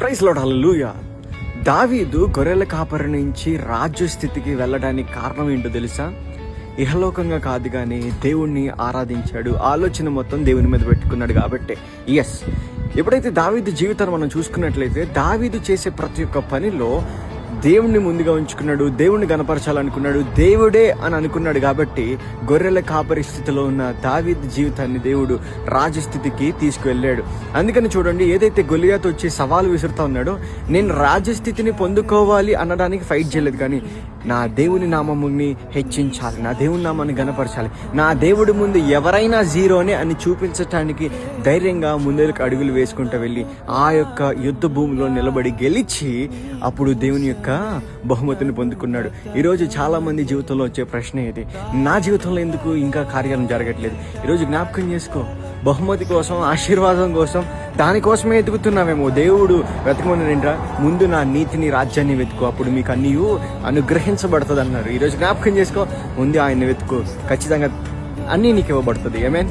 Praise lord హల్లెలూయ. దావీదు గొర్రెల కాపరి నుంచి రాజ్య స్థితికి వెళ్ళడానికి కారణం ఏంటో తెలుసా? ఇహలోకంగా కాదు కానీ దేవుణ్ణి ఆరాధించాడు. ఆలోచన మొత్తం దేవుని మీద పెట్టుకున్నాడు కాబట్టి. ఎస్ ఎప్పుడైతే దావీదు జీవితాన్ని మనం చూసుకున్నట్లయితే దావీదు చేసే ప్రతి ఒక్క పనిలో దేవుణ్ణి ముందుగా ఉంచుకున్నాడు దేవుణ్ణి గనపరచాలనుకున్నాడు దేవుడే అని అనుకున్నాడు కాబట్టి గొర్రెల కాపరి స్థితిలో ఉన్న దావీద్ జీవితాన్ని దేవుడు రాజస్థితికి తీసుకువెళ్ళాడు. అందుకని చూడండి ఏదైతే గొలియాత్ వచ్చి సవాలు విసురుతా ఉన్నాడో నేను రాజస్థితిని పొందుకోవాలి అనడానికి ఫైట్ చేయలేదు కానీ నా దేవుని నామముని హెచ్చించాలి నా దేవుని నామాన్ని గనపరచాలి నా దేవుడి ముందు ఎవరైనా జీరోనే అని చూపించటానికి ధైర్యంగా ముందరికి అడుగులు వేసుకుంటూ వెళ్ళి ఆ యొక్క యుద్ధ భూమిలో నిలబడి గెలిచి అప్పుడు దేవుని యొక్క బహుమతిని పొందుకున్నాడు. ఈరోజు చాలా మంది జీవితంలో వచ్చే ప్రశ్న ఇది. నా జీవితంలో ఎందుకు ఇంకా కార్యాలు జరగట్లేదు? ఈరోజు జ్ఞాపకం చేసుకో. బహుమతి కోసం ఆశీర్వాదం కోసం దానికోసమే ఎదుగుతున్నామేమో దేవుడు వెతకమని నిండా ముందు నా నీతిని రాజ్యాన్ని వెతుకు. అప్పుడు మీకు అన్నీ అనుగ్రహించబడుతుంది అన్నారు ఈరోజు జ్ఞాపకం చేసుకో. ముందు ఆయన్ని వెతుకు. ఖచ్చితంగా అన్నీ నీకు ఇవ్వబడుతుంది. ఏమేన్